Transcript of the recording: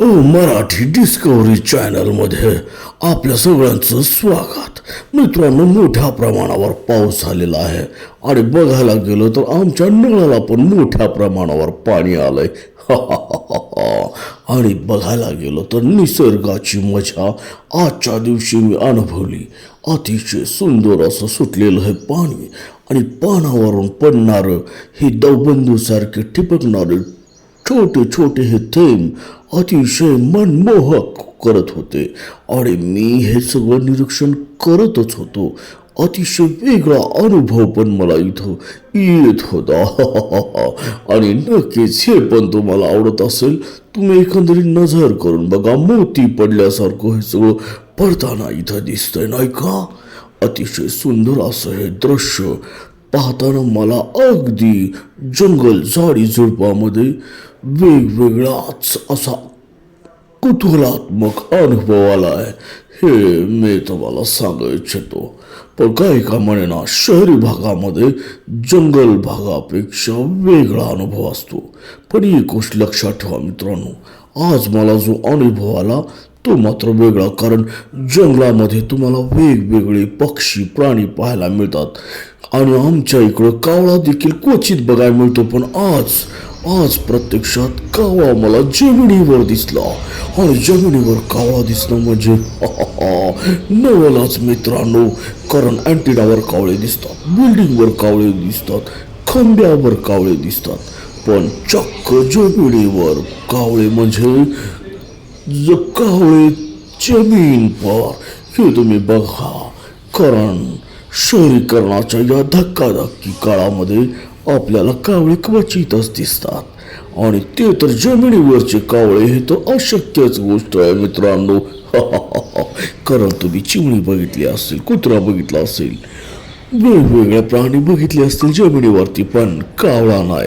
ओ Marathi discovery चॅनलमध्ये आपल्या सगळ्यांचं स्वागत. मित्रांनो मोठ्या प्रमाणावर पाऊस झालेला आहे. आणि बघायला गेलं तर आमच्या नळाला पण मोठ्या प्रमाणावर पाणी आलंय. आणि बघायला गेलो तर निसर्गाची मजा आजच्या दिवशी मी अनुभवली. अतिशय सुंदर असं सुटलेलं हे पाणी आणि पानावरून पडणारं हे दवबंदूसारखे ठिपकणारे छोटे छोटे हे थेंब अतिशय मनमोहक करत होते. आणि मी हे सगळं निरीक्षण करतच होतो. अतिशय वेगळा अनुभव पण मला इथं येत होता. आणि नक्कीच हे पण तुम्हाला आवडत असेल. तुम्ही एकंदरीत नजर करून बघा मोती पडल्यासारखं हे सगळं पडताना इथं दिसतंय नाही का? अतिशय सुंदर असं हे दृश्य. पाहताना मला अगदी जंगल झाडी झुडपामध्ये वेगवेगळाच असा कुतूहलात्मक अनुभव आला आहे. हे मी तुम्हाला सांगू इच्छितो. पण काही का म्हणेना शहरी भागामध्ये जंगल भागापेक्षा वेगळा अनुभव असतो. पण एक गोष्ट लक्षात ठेवा मित्रांनो. आज मला जो अनुभव आला तो मात्र वेगळा कारण जंगलामध्ये तुम्हाला वेगवेगळे पक्षी प्राणी पाहायला मिळतात. आणि आमच्या इकडं कावळा देखील क्वचित बघायला मिळतो पण आज आज प्रत्यक्षात कावळा मला जमिनीवर दिसला. आणि जमिनीवर कावळा दिसणं म्हणजे नवलाच मित्रांनो कारण अँटिडावर कावळे दिसतात बिल्डिंगवर कावळे दिसतात खांब्यावर कावळे दिसतात. पण चक्क जमिनीवर कावळे म्हणजे ज कावळे जमीन पर. हे तुम्ही बघा. कारण शहरीकरणाच्या या धक्काधक्की काळामध्ये आपल्याला कावळे क्वचितच दिसतात. आणि ते तर जमिनीवरचे कावळे हे तर अशक्यच गोष्ट आहे मित्रांनो. कारण तुम्ही चिमणी बघितली असेल कुत्रा बघितला असेल वेगवेगळे प्राणी बघितले असतील जमिनीवरती पण कावळा नाही.